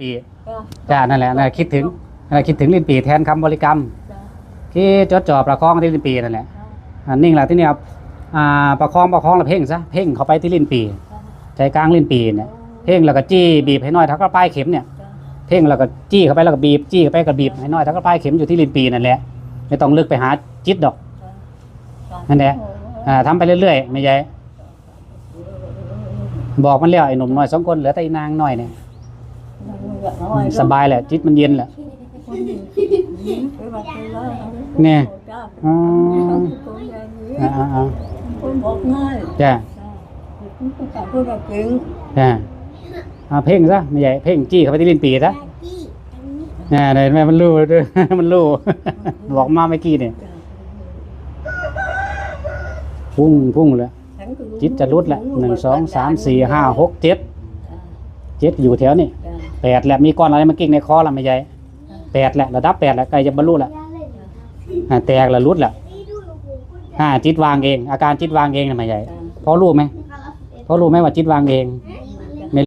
ปีจ้ะจ้านั่นแหละนั่นแหละคิดถึงนั่นแหละคิดถึงลิ้นปีแทนคำบริกรรมจ้ะที่จดจ่อประคองที่ลิ้นปีนั่นแหละอันนิ่งแหละที่เนี่ยอ่าประคองประคองแล้วเพ่งซะเพ่งเข้าไปที่ลิ้นปีใจกลางลิ้นปีเนี่ยเพ่งแล้วก็จี้บีบให้น้อยเท่ากับปลายเข็มเนี่ยจ้ะเพ่งแล้วก็จี้เข้าไปแล้วก็บีบจี้เข้าไปก็บีบให้น้อยเท่ากับปลายเข็มอยู่ที่ลิ้นปีนั่นแหละไม่ต้องลึกไปหาจิตดอกจ้ะนั่นแหละอ่าทำไปเรื่อยๆไม่ใช่บอกมันแล้วไอ้หนุ่มน้อยสองคนเหลือแต่อีนางน้อยเนี่ย สบายแหละ จิตมันเย็นแหละเนี่ยจ้ะอ๋อคนอย่างนี้อ่าอ่าอ่าคนบอกง่ายจ้าจ้ะคนแบบเก่งจ้าอ่าเพ่งซะไม่ใช่เพ่งจี้เข้าไปที่ลิ้นปีซะอ่าเห็นไหมมันรู้ด้วยมันรู้บอกมาเมื่อกี้เนี่ยจ้ะพุ่งพุ่งเลยฉันก็รู้จิตจะรุดแหละหนึ่งสองสามสี่ห้าหกเจ็ดจ้ะเจ็ดอยู่แถวนี่จ้ะ แปดแหละมีก้อนอะไรมากิ้งในคอละไม่ใช่แปดแหละระดับแปดแหละใกล้จะบรรลุแหละอ่าแตกแล้วรุดแหละอ่าจิตวางเอง อาการจิตวางเองนะไม่ใช่จ้ะพอรู้ไหมพอรู้ไหมว่าจิตวางเองร